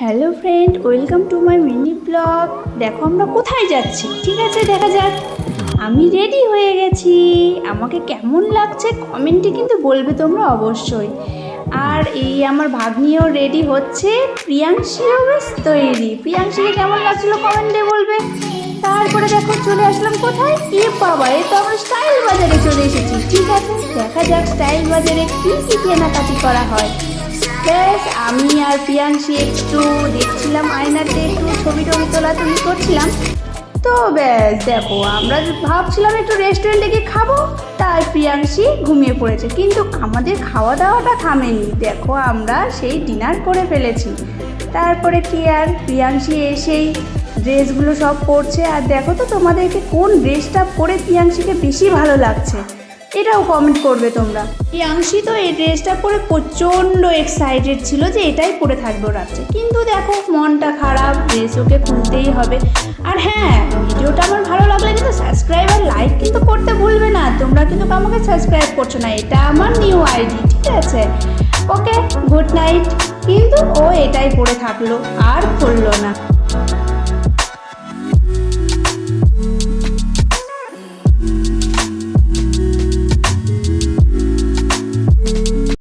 Hello friend, welcome to my mini blog. দেখো আমরা কোথায় যাচ্ছি, ঠিক আছে? দেখা যাক। আমি রেডি হয়ে গেছি। আমাকে কেমন লাগছে কমেন্টে কিন্তু বলবে তোমরা অবশ্যই। আর এই আমার ভাগ্নিও রেডি হচ্ছে। প্রিয়াংশীও বেশ তৈরি। প্রিয়াংশীকে কেমন লাগছিল কমেন্টে বলবে? তারপরে দেখো, চলে আসলাম কোথায়? এ বাবা, এ তো আমরা স্টাইল বাজারে চলে এসেছি, ঠিক আছে? দেখা যাক স্টাইল বাজারে কী কী কেনাকাটি করা হয়। ব্যাস আমি আর প্রিয়াংশী একটু দেখছিলাম আয়নাতে, একটু ছবি টবি তোলা তোলাতুলি করছিলাম। তো ব্যাস দেখো, আমরা ভাবছিলাম একটু রেস্টুরেন্টে গিয়ে খাব, তাই প্রিয়াংশী ঘুমিয়ে পড়েছে। কিন্তু আমাদের খাওয়া দাওয়াটা থামেনি। দেখো, আমরা সেই ডিনার করে ফেলেছি। তারপরে কি আর, প্রিয়াংশী এসেই ড্রেসগুলো সব পরছে। আর দেখো তো তোমাদেরকে কোন ড্রেসটা পরে প্রিয়াংশীকে বেশি ভালো লাগছে। এটাও কমেন্ট করবে তোমরা। প্রিয়াংশী তো এই ড্রেসটা পরে প্রচণ্ড এক্সাইটেড ছিল যে এটাই পরে থাকবে রাত্রে। কিন্তু দেখো, মনটা খারাপ ড্রেস ওকে খুলতেই হবে। আর হ্যাঁ ভিডিওটা আমার ভালো লাগলে কিন্তু সাবস্ক্রাইব আর লাইক কিন্তু করতে ভুলবে না। তোমরা কিন্তু আমাকে সাবস্ক্রাইব করছ না, এটা আমার নিউ আইডি ঠিক আছে? ওকে গুড নাইট কিন্তু ও এটাই পরে থাকল, আর খুললো না।